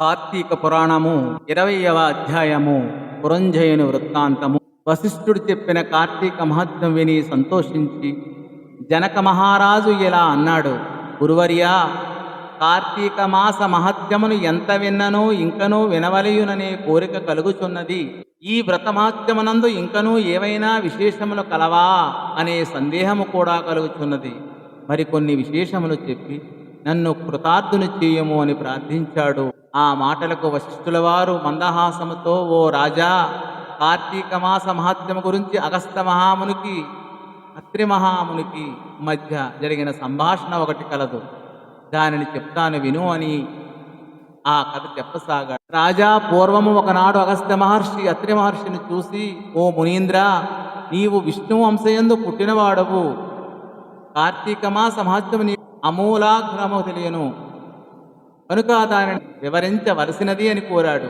కార్తీక పురాణము ఇరవయవ అధ్యాయము పురంజయుని వృత్తాంతము. వశిష్ఠుడు చెప్పిన కార్తీక మహత్వం విని సంతోషించి జనక మహారాజు ఇలా అన్నాడు గురువర్యా కార్తీక మాస మహత్యమును ఎంత విన్ననో ఇంకనూ వినవలయుననే కోరిక కలుగుచున్నది. ఈ వ్రతమహత్యమునందు ఇంకనూ ఏవైనా విశేషములు కలవా? అనే సందేహము కూడా కలుగుచున్నది. మరికొన్ని విశేషములు చెప్పి నన్ను కృతార్థుని చేయము అని ప్రార్థించాడు ఆ మాటలకు వశిష్ఠుల వారు మందహాసముతో ఓ రాజా కార్తీక మాస మహాత్మ్యం గురించి అగస్త మహామునికి అత్రి మహామునికి మధ్య జరిగిన సంభాషణ ఒకటి కలదు. దానిని చెప్తాను విను అని ఆ కథ చెప్పసాగాడు. రాజా పూర్వము ఒకనాడు అగస్త్య మహర్షి అత్రి మహర్షిని చూసి ఓ మునీంద్ర నీవు విష్ణువు అంశయందు పుట్టినవాడవు. కార్తీక మాస మహత్యము నీ అమూలాగ్రము తెలియను. కనుక దానిని వివరించవలసినది అని కోరాడు.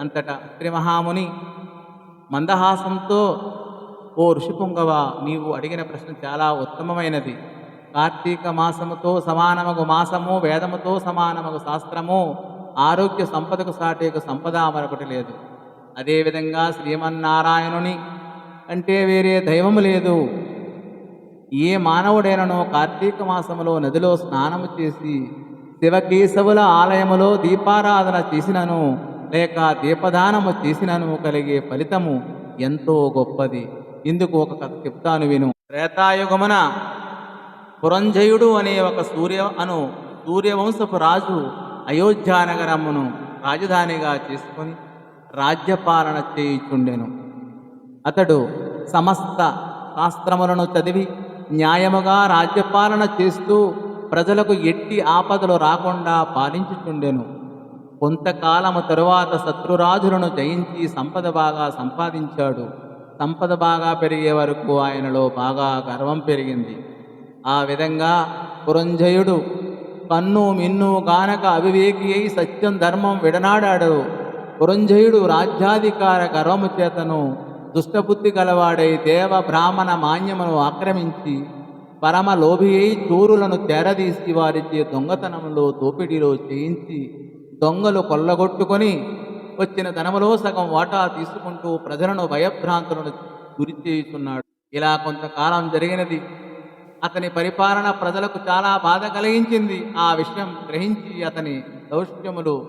అంతటా త్రిమహాముని మందహాసంతో ఓ ఋషి పొంగవ నీవు అడిగిన ప్రశ్న చాలా ఉత్తమమైనది. కార్తీక మాసముతో సమానమగు మాసము వేదముతో సమానమగు శాస్త్రము ఆరోగ్య సంపదకు సాటేకు సంపద మరొకటి లేదు. అదేవిధంగా శ్రీమన్నారాయణుని అంటే వేరే దైవము లేదు. ఏ మానవుడైనను కార్తీక మాసములో నదిలో స్నానము చేసి శివకేశవుల ఆలయములో దీపారాధన చేసినను లేక దీపదానము చేసినను కలిగే ఫలితము ఎంతో గొప్పది. ఇందుకు ఒక కథ చెప్తాను విను. త్రేతాయుగమున పురంజయుడు అనే ఒక సూర్య అను సూర్యవంశపు రాజు అయోధ్యానగరమును రాజధానిగా చేసుకొని రాజ్యపాలన చేయుచుండెను. అతడు సమస్త శాస్త్రములను చదివి న్యాయముగా రాజ్యపాలన చేస్తూ ప్రజలకు ఎట్టి ఆపదలు రాకుండా పాలించుచుండెను. కొంతకాలము తరువాత శత్రురాజులను జయించి సంపద బాగా సంపాదించాడు. సంపద బాగా పెరిగే వరకు ఆయనలో బాగా గర్వం పెరిగింది. ఆ విధంగా పురంజయుడు కన్ను మిన్ను గానక అవివేకి అయి సత్యం ధర్మం విడనాడాడు. పురంజయుడు రాజ్యాధికార గర్వము చేతను దుష్టబుద్ధి గలవాడై దేవ బ్రాహ్మణ మాన్యమును ఆక్రమించి పరమ లోభి అయి చోరులను తెరదీసి వారిచే దొంగతనంలో దోపిడీలో చేయించి దొంగలు కొల్లగొట్టుకొని వచ్చిన ధనములో సగం వాటా తీసుకుంటూ ప్రజలను భయభ్రాంతులను గురిచేస్తున్నాడు ఇలా కొంతకాలం జరిగినది. అతని పరిపాలన ప్రజలకు చాలా బాధ కలిగించింది. ఆ విషయం గ్రహించి అతని దౌష్ట్యములు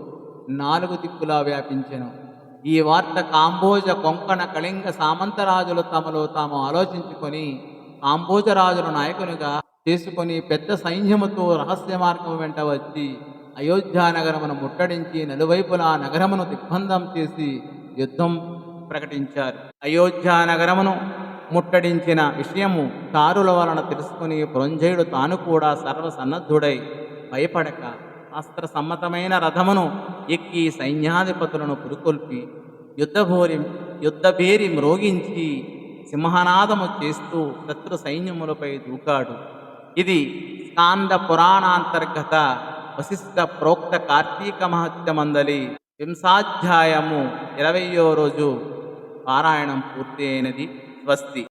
నాలుగు దిక్కులా వ్యాపించెను. ఈ వార్త కాంబోజ కొంకణ కళింగ సామంతరాజులు తమలో తాము ఆలోచించుకొని కాంబోజరాజును నాయకునిగా చేసుకొని పెద్ద సైన్యముతో రహస్య మార్గం వెంట వచ్చి అయోధ్య నగరమును ముట్టడించి నలువైపులా నగరమును దిగ్బంధం చేసి యుద్ధం ప్రకటించారు. అయోధ్య నగరమును ముట్టడించిన విషయము కారుల వలన తెలుసుకుని పురంజయుడు తాను కూడా సర్వసన్నద్ధుడై భయపడక అస్త్ర సమ్మతమైన రథమును ఎక్కి సైన్యాధిపతులను పురుకొల్పి యుద్ధభోరి యుద్ధభేరి మ్రోగించి సింహనాదము చేస్తూ శత్రు సైన్యములపై దూకాడు. ఇది స్కాంద పురాణాంతర్గత వశిష్ఠ ప్రోక్త కార్తీక మహత్యమందలి వింశాధ్యాయము ఇరవయో రోజు పారాయణం పూర్తి అయినది స్వస్తి.